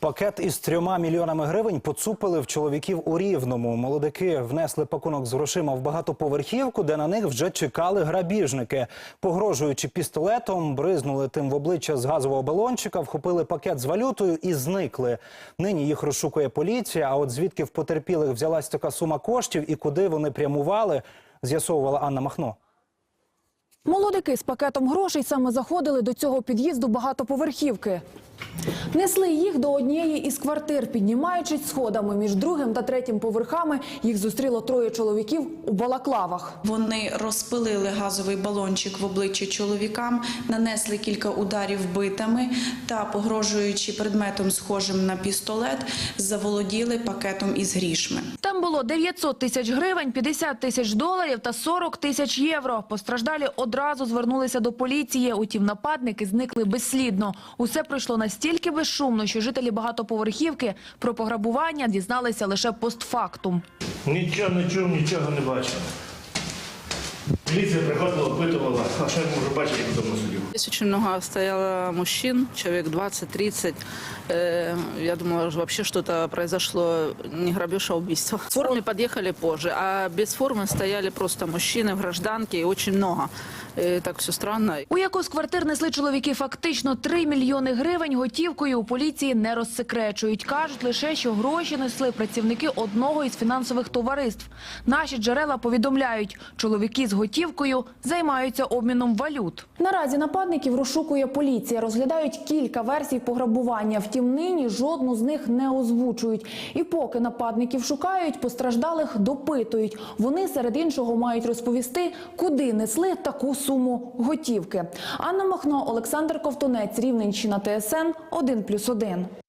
Пакет із трьома мільйонами гривень поцупили в чоловіків у Рівному. Молодики внесли пакунок з грошима в багатоповерхівку, де на них вже чекали грабіжники. Погрожуючи пістолетом, бризнули тим в обличчя з газового балончика, вхопили пакет з валютою і зникли. Нині їх розшукує поліція. А от звідки в потерпілих взялась така сума коштів і куди вони прямували, з'ясовувала Анна Махно. Молодики з пакетом грошей саме заходили до цього під'їзду багатоповерхівки. Несли їх до однієї із квартир, піднімаючись сходами між другим та третім поверхами. Їх зустріло троє чоловіків у балаклавах. Вони розпилили газовий балончик в обличчя чоловікам, нанесли кілька ударів битами та, погрожуючи предметом, схожим на пістолет, заволоділи пакетом із грішми. Було 900 тисяч гривень, 50 тисяч доларів та 40 тисяч євро. Постраждалі одразу звернулися до поліції. Утім, нападники зникли безслідно. Усе пройшло настільки безшумно, що жителі багатоповерхівки про пограбування дізналися лише постфактум. Нічого чув, нічого не бачив. Поліція приходила, опитувала, а що я можу бачити, як вдома сидів. Здесь очень много стояло мужчин, человек 20-30. Э, Я думала, что вообще что-то произошло, не грабеж, а убийство. В форме подъехали позже, а без формы стояли просто мужчины в гражданке, и очень много. Э, Так все странно. У яку з квартир несли чоловіки фактично 3 мільйони гривень готівкою у поліції не розсекречують. Кажуть лише, що гроші несли працівники одного із фінансових товариств. Наші джерела повідомляють, чоловіки з готівкою займаються обміном валют. Наразі нападників розшукує поліція. Розглядають кілька версій пограбування. Втім, нині жодну з них не озвучують. І поки нападників шукають, постраждалих допитують. Вони серед іншого мають розповісти, куди несли таку суму готівки. Анна Махно, Олександр Ковтунець, Рівненщина, ТСН 1+,1.